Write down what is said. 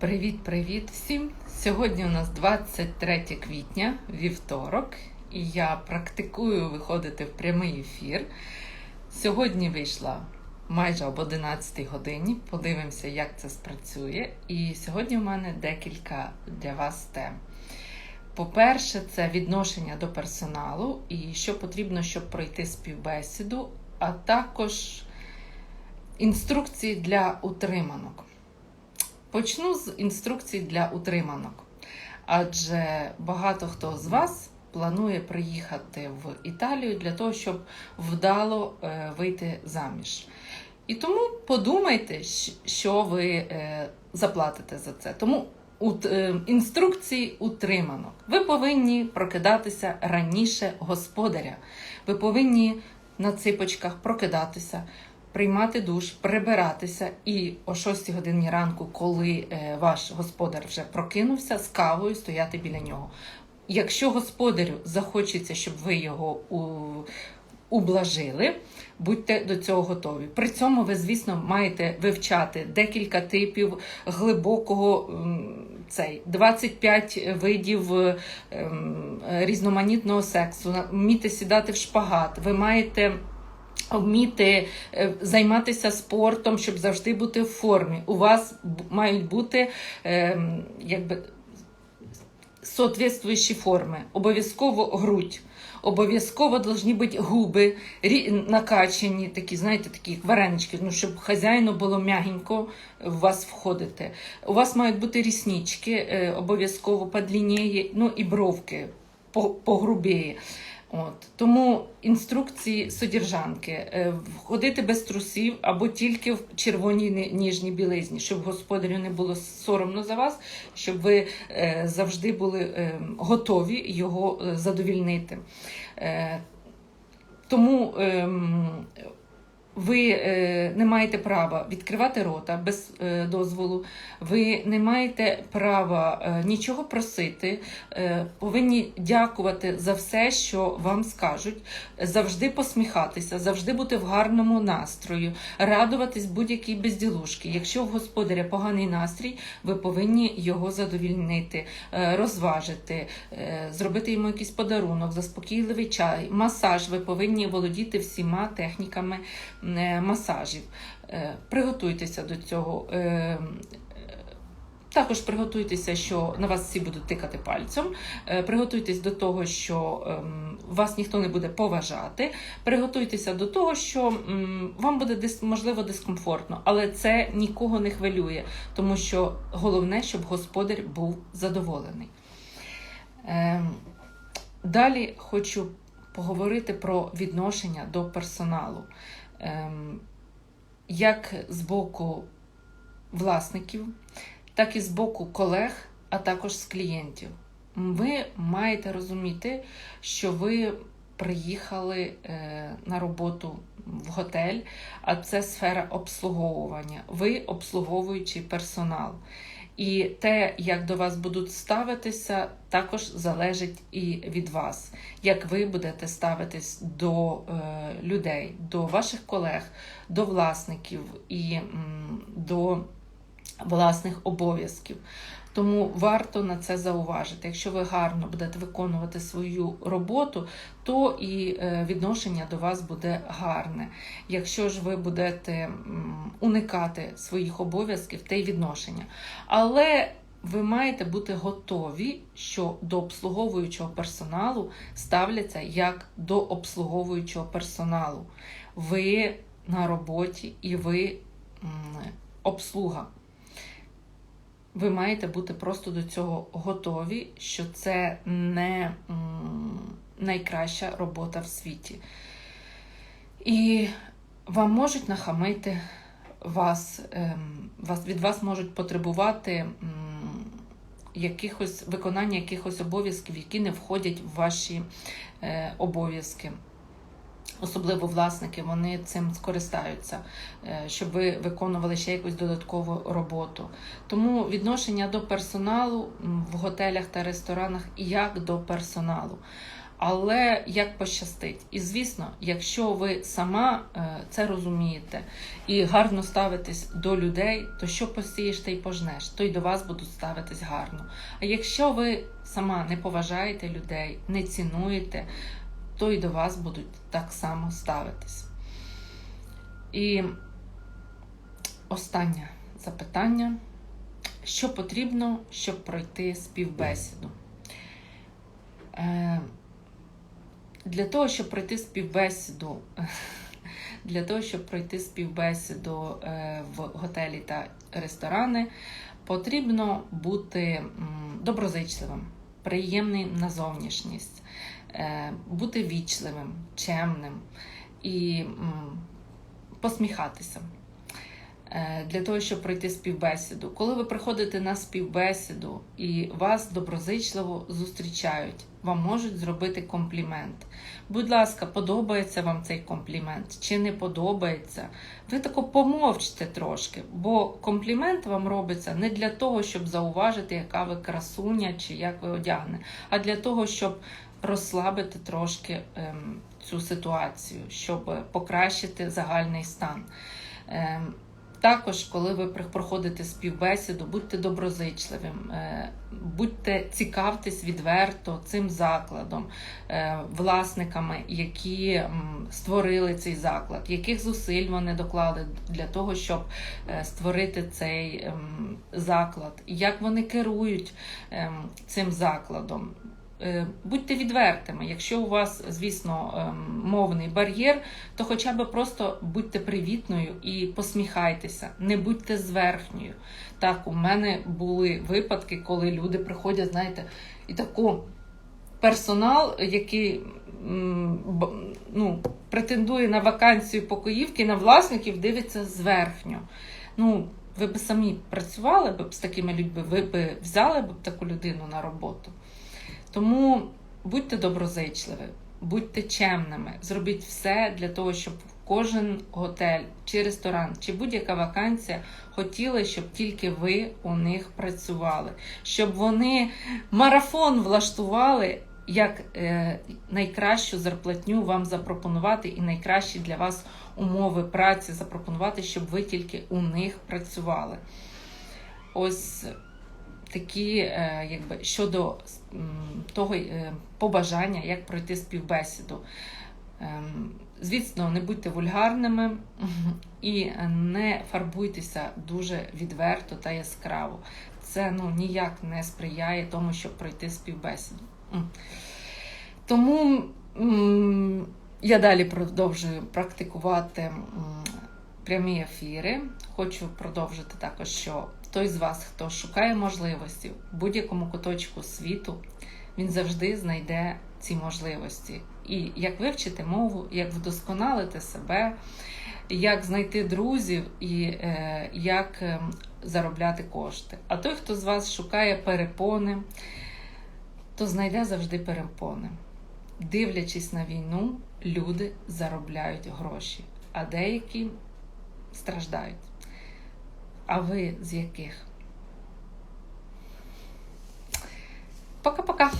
Привіт-привіт всім! Сьогодні у нас 23 квітня, вівторок, і я практикую виходити в прямий ефір. Сьогодні вийшла майже об 11 годині. Подивимося, як це спрацює. І сьогодні у мене декілька для вас тем. По-перше, це відношення до персоналу і що потрібно, щоб пройти співбесіду, а також інструкції для утриманок. Почну з інструкцій для утриманок, адже багато хто з вас планує приїхати в Італію для того, щоб вдало е, вийти заміж. І тому подумайте, що ви е, заплатите за це. Тому е, інструкції утриманок. Ви повинні прокидатися раніше господаря. Ви повинні на ципочках прокидатися, приймати душ, прибиратися і о 6 годині ранку, коли е, ваш господар вже прокинувся, з кавою стояти біля нього. Якщо господарю захочеться, щоб ви його ублажили, будьте до цього готові. При цьому ви, звісно, маєте вивчати декілька типів глибокого цей 25 видів е, різноманітного сексу, вміти сідати в шпагат. Ви маєте вміти е, займатися спортом, щоб завжди бути в формі. У вас мають бути ем, якби соответствуючі форми. Обов'язково грудь. Обов'язково повинні бути губи накачані, такі, знаєте, такі варенички, ну, щоб хазяїну було м'ягенько в вас входити. У вас мають бути ріснички, е, обов'язково подлінєє, ну і бровки по- погрубіє. От. Тому інструкції содержанки е, ходити без трусів або тільки в червоній ніжній білизні, щоб господарю не було соромно за вас, щоб ви е, завжди були е, готові його задовільнити. Тому ем, ви е, не маєте права відкривати рота без е, дозволу, ви не маєте права е, нічого просити, повинні дякувати за все, що вам скажуть, завжди посміхатися, завжди бути в гарному настрою, радуватись будь-якій безділушки. Якщо в господаря поганий настрій, ви повинні його задовільнити, розважити, зробити йому якийсь подарунок, заспокійливий чай, масаж. Ви повинні володіти всіма техніками масажів. Е, Приготуйтеся до цього. Е, е, Також приготуйтеся, що на вас всі будуть тикати пальцем. Е, Приготуйтесь до того, що ем, вас ніхто не буде поважати. Приготуйтеся до того, що вам буде можливо дискомфортно, але це нікого не хвилює, тому що головне, щоб господар був задоволений. Ем, Далі хочу поговорити про відношення до персоналу. Ем, Як з боку власників, так і з боку колег, а також з клієнтів. Ви маєте розуміти, що ви приїхали е, на роботу в готель, а це сфера обслуговування. Ви обслуговуючий персонал. І те, як до вас будуть ставитися, також залежить і від вас, як ви будете ставитись до е, людей, до ваших колег, до власників і м, до власних обов'язків. Тому варто на це зауважити. Якщо ви гарно будете виконувати свою роботу, то і е, відношення до вас буде гарне. Якщо ж ви будете уникати своїх обов'язків та й відношення. Але ви маєте бути готові, що до обслуговуючого персоналу ставляться як до обслуговуючого персоналу. Ви на роботі і ви обслуга. Ви маєте бути просто до цього готові, що це не найкраща робота в світі. І вам можуть нахамити вас, ем, вас від вас можуть потребувати якихось виконання якихось обов'язків, які не входять в ваші е, обов'язки. Особливо власники, вони цим скористаються, е, щоб ви виконували ще якусь додаткову роботу. Тому відношення до персоналу в готелях та ресторанах як до персоналу. Але як пощастить. І звісно, якщо ви сама е, це розумієте і гарно ставитесь до людей, то що посієш, те й пожнеш, то й до вас будуть ставитись гарно. А якщо ви сама не поважаєте людей, не цінуєте, то й до вас будуть так само ставитись. І останнє запитання: що потрібно, щоб пройти співбесіду? Е, Для того, щоб пройти співбесіду, для того, щоб пройти співбесіду е, в готелі та ресторани, потрібно бути доброзичливим, приємним на зовнішність, бути вічливим, чемним і посміхатися. Е, Для того, щоб пройти співбесіду. Коли ви приходите на співбесіду і вас доброзичливо зустрічають, вам можуть зробити комплімент. Будь ласка, подобається вам цей комплімент чи не подобається. Ви тако помовчте трошки, бо комплімент вам робиться не для того, щоб зауважити, яка ви красуня чи як ви одягне, а для того, щоб розслабити трошки ем, цю ситуацію, щоб покращити загальний стан. Ем, також, коли ви проходите співбесіду, будьте доброзичливим, е, будьте цікавтесь відверто цим закладом, е, власниками, які створили цей заклад, яких зусиль вони доклали для того, щоб е, створити цей ем, заклад, як вони керують цим закладом. Е, Будьте відвертими. Якщо у вас, звісно, ем, мовний бар'єр, то хоча б просто будьте привітною і посміхайтеся, не будьте зверхньою. Так, у мене були випадки, коли люди приходять, знаєте, і таку персонал, який ну, претендує на вакансію покоївки, на власників, дивиться зверхньо. Ну, ви б самі працювали б з такими людьми, ви б взяли б таку людину на роботу. Тому будьте доброзичливі, будьте чемними, зробіть все для того, щоб кожен готель чи ресторан, чи будь-яка вакансія хотіли, щоб тільки ви у них працювали, щоб вони марафон влаштували, як е, найкращу зарплатню вам запропонувати і найкращі для вас умови праці запропонувати, щоб ви тільки у них працювали. Ось такі, е, якби щодо того е, побажання, як пройти співбесіду. Ем, Звісно, не будьте вульгарними і не фарбуйтеся дуже відверто та яскраво. Це ну, ніяк не сприяє тому, щоб пройти співбесіду. Тому я далі продовжую практикувати прямі ефіри. Хочу продовжити також, що той з вас, хто шукає можливості в будь-якому куточку світу, він завжди знайде ці можливості. І як вивчити мову, як вдосконалити себе, як знайти друзів і е, як е, заробляти кошти. А той, хто з вас шукає перепони, то знайде завжди перепони. Дивлячись на війну, люди заробляють гроші, а деякі страждають а ви з яких? Пока-пока!